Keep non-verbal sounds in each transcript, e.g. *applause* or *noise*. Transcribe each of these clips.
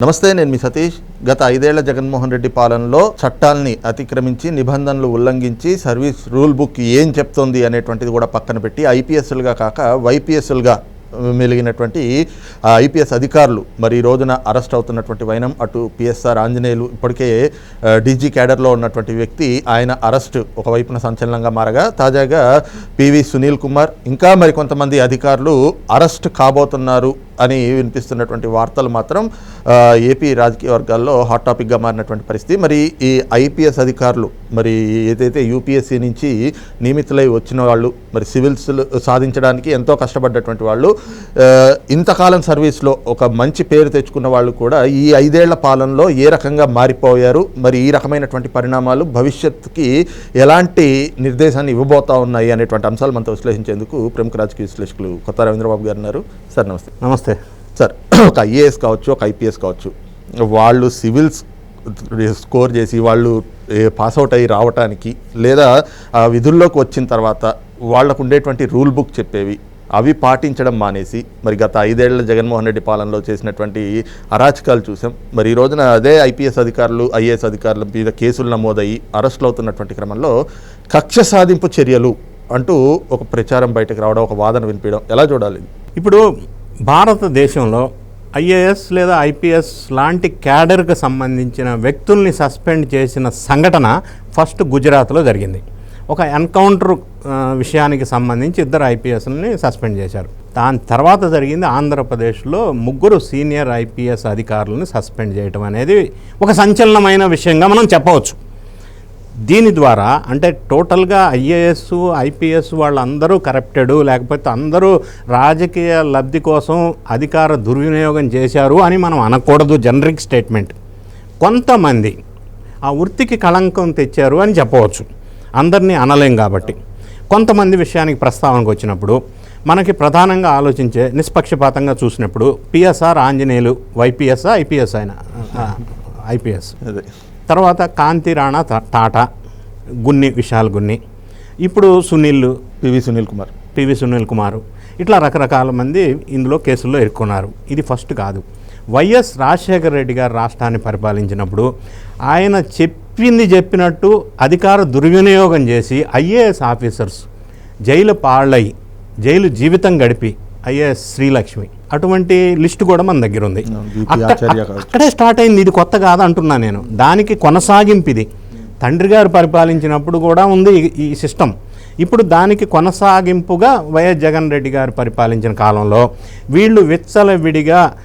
నమస్తే నేను మీ సతీష్. గత ఐదేళ్ళ జగన్మోహన్ రెడ్డి పాలనలో చట్టాల్ని అతిక్రమించి నిబంధనలు ఉల్లంఘించి సర్వీస్ రూల్ బుక్ ఏం చెప్తోంది అనేటువంటిది కూడా పక్కన పెట్టి ఐపీఎస్లుగా కాక వైపీఎస్లుగా మెలిగినటువంటి ఐపీఎస్ అధికారులు మరి ఈ రోజున అరెస్ట్ అవుతున్నటువంటి వైనం అటు పిఎస్ఆర్ ఆంజనేయులు ఇప్పటికే డీజీ క్యాడర్లో ఉన్నటువంటి వ్యక్తి ఆయన అరెస్ట్ ఒకవైపున సంచలనంగా మారగా తాజాగా పివి సునీల్ కుమార్ ఇంకా మరి కొంతమంది అధికారులు అరెస్ట్ కాబోతున్నారు అని వినిపిస్తున్నటువంటి వార్తలు మాత్రం ఏపీ రాజకీయ వర్గాల్లో హాట్ టాపిక్గా మారినటువంటి పరిస్థితి. మరి ఈ ఐపీఎస్ అధికారులు మరి ఏదైతే యూపీఎస్సీ నుంచి నియమితులై వచ్చిన వాళ్ళు మరి సివిల్స్ సాధించడానికి ఎంతో కష్టపడ్డటువంటి వాళ్ళు ఇంతకాలం సర్వీస్లో ఒక మంచి పేరు తెచ్చుకున్న వాళ్ళు కూడా ఈ ఐదేళ్ళ పాలనలో ఏ రకంగా మారిపోయారు మరి ఈ రకమైనటువంటి పరిణామాలు భవిష్యత్తుకి ఎలాంటి నిర్దేశాన్ని ఇవ్వబోతా ఉన్నాయి అనేటువంటి అంశాలు మనతో విశ్లేషించేందుకు ప్రముఖ రాజకీయ విశ్లేషకులు కొత్త రవీంద్రబాబు గారు ఉన్నారు. సార్ నమస్తే. నమస్తే. సార్ *clears throat* ఒక ఐఏఎస్ కావచ్చు ఒక ఐపీఎస్ కావచ్చు వాళ్ళు సివిల్స్ స్కోర్ చేసి వాళ్ళు పాస్ అవుట్ అయ్యి రావటానికి లేదా ఆ విధుల్లోకి వచ్చిన తర్వాత వాళ్ళకు ఉండేటువంటి రూల్ బుక్ చెప్పేవి అవి పాటించడం మానేసి మరి గత ఐదేళ్ళ జగన్మోహన్ రెడ్డి పాలనలో చేసినటువంటి అరాచకాలు చూసాం. మరి ఈ రోజున అదే ఐపీఎస్ అధికారులు ఐఏఎస్ అధికారుల మీద కేసులు నమోదయ్యి అరెస్టులు అవుతున్నటువంటి క్రమంలో కక్ష సాధింపు చర్యలు అంటూ ఒక ప్రచారం బయటకు రావడం ఒక వాదన వినిపించడం ఎలా చూడాలి? ఇప్పుడు భారతదేశంలో ఐఏఎస్ లేదా ఐపీఎస్ లాంటి క్యాడర్కి సంబంధించిన వ్యక్తుల్ని సస్పెండ్ చేసిన సంఘటన ఫస్ట్ గుజరాత్లో జరిగింది. ఒక ఎన్కౌంటర్ విషయానికి సంబంధించి ఇద్దరు ఐపీఎస్ని సస్పెండ్ చేశారు. దాని తర్వాత జరిగింది ఆంధ్రప్రదేశ్లో ముగ్గురు సీనియర్ ఐపీఎస్ అధికారులను సస్పెండ్ చేయడం అనేది ఒక సంచలనమైన విషయంగా మనం చెప్పవచ్చు. దీని ద్వారా అంటే టోటల్గా ఐఏఎస్ ఐపీఎస్ వాళ్ళందరూ కరప్టెడ్ లేకపోతే అందరూ రాజకీయ లబ్ధి కోసం అధికార దుర్వినియోగం చేశారు అని మనం అనకూడదు జనరిక్ స్టేట్మెంట్. కొంతమంది ఆ వృత్తికి కళంకం తెచ్చారు అని చెప్పవచ్చు. అందరినీ అనలేం కాబట్టి. కొంతమంది విషయానికి ప్రస్తావనకు వచ్చినప్పుడు మనకి ప్రధానంగా ఆలోచించే నిష్పక్షపాతంగా చూసినప్పుడు పిఎస్ఆర్ ఆంజనేయులు వైపిఎస్ ఐపీఎస్ ఆయన ఐపీఎస్. అదే. తర్వాత కాంతి రాణా తా- టాటా గున్ని విశాల్ గున్ని. ఇప్పుడు సునీల్ పివి సునీల్ కుమార్ పివి సునీల్ కుమార్. ఇట్లా రకరకాల మంది ఇందులో కేసుల్లో ఇరుక్కున్నారు. ఇది ఫస్ట్ కాదు. వైఎస్ రాజశేఖర రెడ్డి గారు రాష్ట్రాన్ని పరిపాలించినప్పుడు ఆయన చెప్పింది చెప్పినట్టు అధికార దుర్వినియోగం చేసి ఐఏఎస్ ఆఫీసర్స్ జైలు పాళ్ళై జైలు జీవితం గడిపి ఐఏఎస్ శ్రీలక్ష్మి. అటువంటి లిస్టు కూడా మన దగ్గర ఉంది. అక్కడే స్టార్ట్ అయింది. ఇది కొత్త కాదు అంటున్నా నేను. దానికి కొనసాగింపు ఇది. తండ్రి గారు పరిపాలించినప్పుడు కూడా ఉంది ఈ- సిస్టమ్. ఇప్పుడు దానికి కొనసాగింపుగా వైఎస్ జగన్ రెడ్డి గారు పరిపాలించిన కాలంలో వీళ్ళు విచ్చలవిడిగా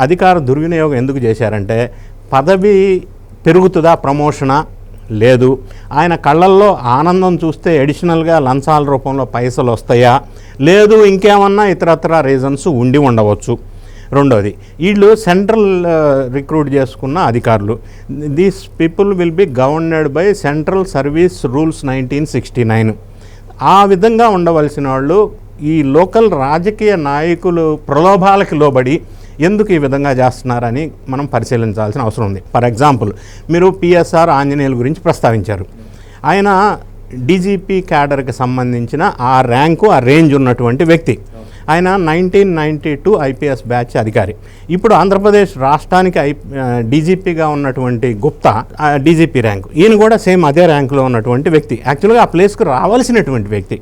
అధికార దుర్వినియోగం ఎందుకు చేశారంటే పదవి పెరుగుతుందా ప్రమోషనా? లేదు. ఆయన కళ్ళల్లో ఆనందం చూస్తే ఎడిషనల్గా లంచాల రూపంలో పైసలు వస్తాయా? లేదు ఇంకేమన్నా ఇతరత్ర రీజన్స్ ఉండి ఉండవచ్చు. రెండోది వీళ్ళు సెంట్రల్ రిక్రూట్ చేసుకున్న అధికారులు. These people will be governed by central service rules nineteen sixty nine ఆ విధంగా ఉండవలసిన వాళ్ళు ఈ లోకల్ రాజకీయ నాయకులు ప్రలోభాలకు లోబడి ఎందుకు ఈ విధంగా చేస్తున్నారని మనం పరిశీలించాల్సిన అవసరం ఉంది. ఫర్ ఎగ్జాంపుల్ మీరు పిఎస్ఆర్ ఆంజనేయుల గురించి ప్రస్తావించారు. ఆయన డీజీపీ క్యాడర్కి సంబంధించిన ఆ ర్యాంకు ఆ రేంజ్ ఉన్నటువంటి వ్యక్తి. ఆయన nineteen ninety two IPS batch అధికారి. ఇప్పుడు ఆంధ్రప్రదేశ్ రాష్ట్రానికి ఐ డీజీపీగా ఉన్నటువంటి గుప్తా డీజీపీ ర్యాంకు. ఈయన కూడా సేమ్ అదే ర్యాంకులో ఉన్నటువంటి వ్యక్తి. యాక్చువల్గా ఆ ప్లేస్కు రావాల్సినటువంటి వ్యక్తి.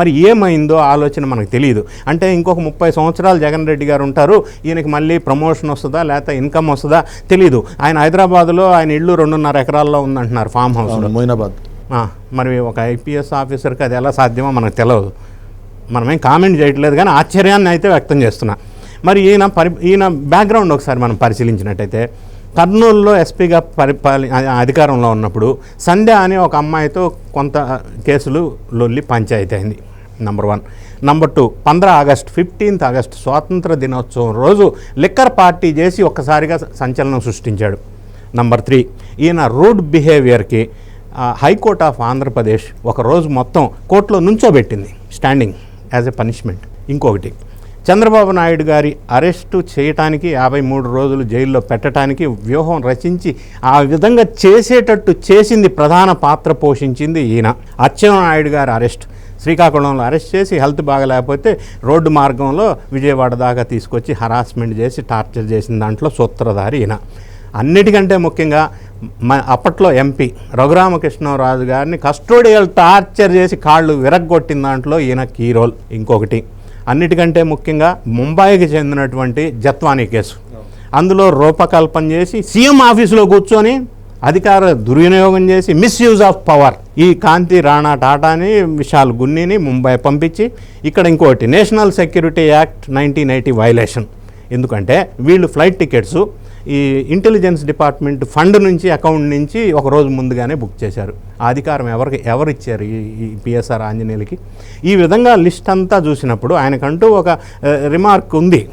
మరి ఏమైందో ఆలోచన మనకు తెలియదు. అంటే ఇంకొక ముప్పై సంవత్సరాలు జగన్ రెడ్డి గారు ఉంటారు ఈయనకి మళ్ళీ ప్రమోషన్ వస్తుందా లేకపోతే ఇన్కమ్ వస్తుందా తెలియదు ఆయన హైదరాబాద్లో ఆయన ఇల్లు రెండున్నర ఎకరాల్లో ఉందంటున్నారు ఫామ్ హౌస్ మొయినాబాద్. మరి ఒక ఐపీఎస్ ఆఫీసర్కి అది ఎలా సాధ్యమో మనకు తెలియదు మనమేం కామెంట్ చేయట్లేదు కానీ ఆశ్చర్యాన్ని అయితే వ్యక్తం చేస్తున్నా. మరి ఈయన పరి ఈయన బ్యాక్గ్రౌండ్ ఒకసారి మనం పరిశీలించినట్టయితే కర్నూలులో ఎస్పీగా పరిపాలి అధికారంలో ఉన్నప్పుడు సంధ్య అనే ఒక అమ్మాయితో కొంత కేసులు లొల్లి పంచాయతీ అయింది. Number one. నంబర్ టూ పంద్రా ఆగస్ట్ ఫిఫ్టీన్త్ ఆగస్ట్ స్వాతంత్ర దినోత్సవం రోజు లిక్కర్ పార్టీ చేసి ఒక్కసారిగా సంచలనం సృష్టించాడు. నంబర్ త్రీ ఈయన రూడ్ బిహేవియర్కి హైకోర్ట్ ఆఫ్ ఆంధ్రప్రదేశ్ ఒక రోజు మొత్తం కోర్టులో నుంచోబెట్టింది స్టాండింగ్ యాజ్ ఎ పనిష్మెంట్. ఇంకొకటి చంద్రబాబు నాయుడు గారి అరెస్టు చేయటానికి యాభై మూడు రోజులు జైల్లో పెట్టడానికి వ్యూహం రచించి ఆ విధంగా చేసేటట్టు చేసింది ప్రధాన పాత్ర పోషించింది ఈయన. అచ్చెన్నాయుడు గారి అరెస్ట్. శ్రీకాకుళంలో అరెస్ట్ చేసి హెల్త్ బాగలేకపోతే రోడ్డు మార్గంలో విజయవాడ దాకా తీసుకొచ్చి హరాస్మెంట్ చేసి టార్చర్ చేసిన దాంట్లో సూత్రధారి ఈయన. అన్నిటికంటే ముఖ్యంగా మ అప్పట్లో ఎంపీ రఘురామకృష్ణరాజు గారిని కస్టోడియల్ టార్చర్ చేసి కాళ్ళు విరగ్గొట్టిన దాంట్లో ఈయన కీ రోల్ ఇంకొకటి. అన్నిటికంటే ముఖ్యంగా ముంబైకి చెందినటువంటి జత్వానీ కేసు. అందులో రూపకల్పన చేసి సీఎం ఆఫీసులో కూర్చొని అధికార దుర్వినియోగం చేసి మిస్యూజ్ ఆఫ్ పవర్ ఈ కాంతి రాణా టాటాని విశాల్ గున్నీని ముంబై పంపించి ఇక్కడ ఇంకోటి national security act nineteen eighty violation ఎందుకంటే వీళ్ళు ఫ్లైట్ టికెట్స్ ఈ ఇంటెలిజెన్స్ డిపార్ట్మెంట్ ఫండ్ నుంచి అకౌంట్ నుంచి ఒక రోజు ముందుగానే బుక్ చేశారు. అధికారం ఎవరికి ఎవరు ఇచ్చారు ఈ ఈ పిఎస్ఆర్ ఆంజనేయులకి? ఈ విధంగా లిస్ట్ అంతా చూసినప్పుడు ఆయనకంటూ ఒక రిమార్క్ ఉంది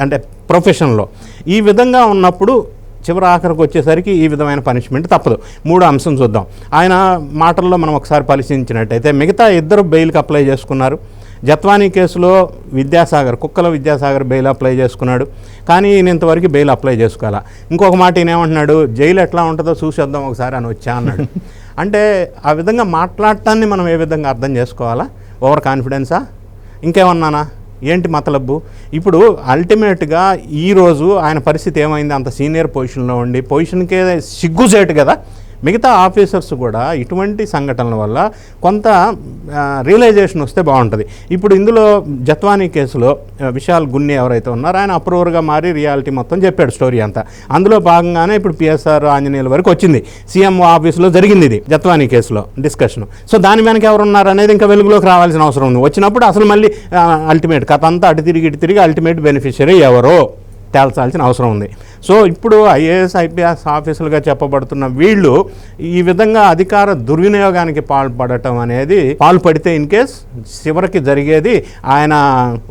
అంటే ప్రొఫెషన్లో. ఈ విధంగా ఉన్నప్పుడు చివరి ఆఖరికి వచ్చేసరికి ఈ విధమైన పనిష్మెంట్ తప్పదు. మూడో అంశం చూద్దాం. ఆయన మాటల్లో మనం ఒకసారి పరిశీలించినట్టయితే మిగతా ఇద్దరు బెయిల్కి అప్లై చేసుకున్నారు. జత్వానీ కేసులో విద్యాసాగర్ కుక్కల విద్యాసాగర్ బెయిల్ అప్లై చేసుకున్నాడు. కానీ ఈయన ఇంతవరకు బెయిల్ అప్లై చేసుకోవాలా. ఇంకొక మాట ఈయన ఏమంటున్నాడు జైలు ఎట్లా ఉంటుందో చూసేద్దాం ఒకసారి అని వచ్చా అన్నాడు. అంటే ఆ విధంగా మాట్లాడటాన్ని మనం ఏ విధంగా అర్థం చేసుకోవాలా? ఓవర్ కాన్ఫిడెన్సా? ఇంకేమన్నానా? ఏంటి మతలబ్బు ఇప్పుడు అల్టిమేట్గా ఈరోజు ఆయన పరిస్థితి ఏమైంది? అంత సీనియర్ పొజిషన్లో ఉండి పొజిషన్కే సిగ్గుసేటు కదా? మిగతా ఆఫీసర్స్ కూడా ఇటువంటి సంఘటనల వల్ల కొంత రియలైజేషన్ వస్తే బాగుంటుంది. ఇప్పుడు ఇందులో జత్వానీ కేసులో విశాల్ గున్ని ఎవరైతే ఉన్నారో ఆయన అప్రూవర్గా మారి రియాలిటీ మొత్తం చెప్పాడు స్టోరీ అంతా. అందులో భాగంగానే ఇప్పుడు పిఎస్ఆర్ ఆంజనేయుల వరకు వచ్చింది. సీఎం ఆఫీస్లో జరిగింది ఇది జత్వానీ కేసులో డిస్కషన్. సో దాని వెనక ఎవరు ఉన్నారు అనేది ఇంకా వెలుగులోకి రావాల్సిన అవసరం ఉంది. వచ్చినప్పుడు అసలు మళ్ళీ అల్టిమేట్ కథ అంతా అటు తిరిగి ఇటు తిరిగి అల్టిమేట్ బెనిఫిషియరీ ఎవరో. తేల్చాల్సిన అవసరం ఉంది. సో ఇప్పుడు ఐఏఎస్ ఐపీఎస్ ఆఫీసులుగా చెప్పబడుతున్న వీళ్ళు ఈ విధంగా అధికార దుర్వినియోగానికి పాల్పడటం అనేది పాల్పడితే ఇన్ కేస్ చివరికి జరిగేది ఆయన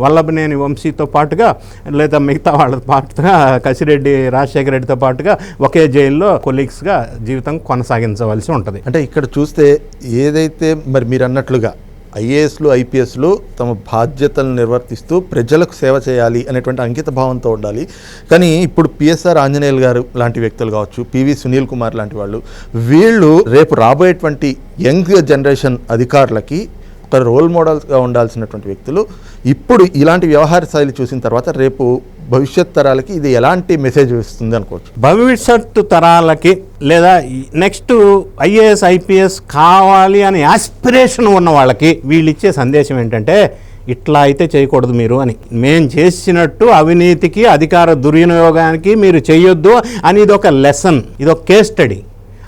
వల్లభనేని వంశీతో పాటుగా లేదా మిగతా వాళ్ళతో పాటుగా కసిరెడ్డి రాజశేఖర రెడ్డితో పాటుగా ఒకే జైల్లో కొలీగ్స్గా జీవితం కొనసాగించవలసి ఉంటుంది. అంటే ఇక్కడ చూస్తే ఏదైతే మరి మీరు అన్నట్లుగా ఐఏఎస్లు ఐపీఎస్లు తమ బాధ్యతలను నిర్వర్తిస్తూ ప్రజలకు సేవ చేయాలి అనేటువంటి అంకిత భావంతో ఉండాలి. కానీ ఇప్పుడు పిఎస్ఆర్ ఆంజనేయులు గారు లాంటి వ్యక్తులు కావచ్చు పివి సునీల్ కుమార్ లాంటి వాళ్ళు వీళ్ళు రేపు రాబోయేటువంటి యంగ్ జనరేషన్ అధికారులకి ఒక రోల్ మోడల్స్గా ఉండాల్సినటువంటి వ్యక్తులు. ఇప్పుడు ఇలాంటి వ్యవహార శైలి చూసిన తర్వాత రేపు భవిష్యత్ తరాలకి ఇది ఎలాంటి మెసేజ్ ఇస్తుంది అనుకోవచ్చు. భవిష్యత్తు తరాలకి లేదా నెక్స్ట్ ఐఏఎస్ ఐపీఎస్ కావాలి అనే ఆస్పిరేషన్ ఉన్న వాళ్ళకి వీళ్ళు ఇచ్చే సందేశం ఏంటంటే ఇట్లా అయితే చేయకూడదు మీరు అని. మేము చేసినట్టు అవినీతికి అధికార దుర్వినియోగానికి మీరు చేయొద్దు అని ఇది ఒక లెసన్ ఇది ఒక కేస్ స్టడీ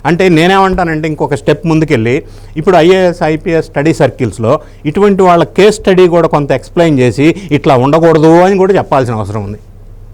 అంటే నేనేమంటానంటే ఇంకొక స్టెప్ ముందుకెళ్ళి ఇప్పుడు ఐఏఎస్ ఐపీఎస్ స్టడీ సర్కిల్స్లో ఇటువంటి వాళ్ళ కేస్ స్టడీ కూడా కొంత ఎక్స్ప్లెయిన్ చేసి ఇట్లా ఉండకూడదు అని కూడా చెప్పాల్సిన అవసరం ఉంది.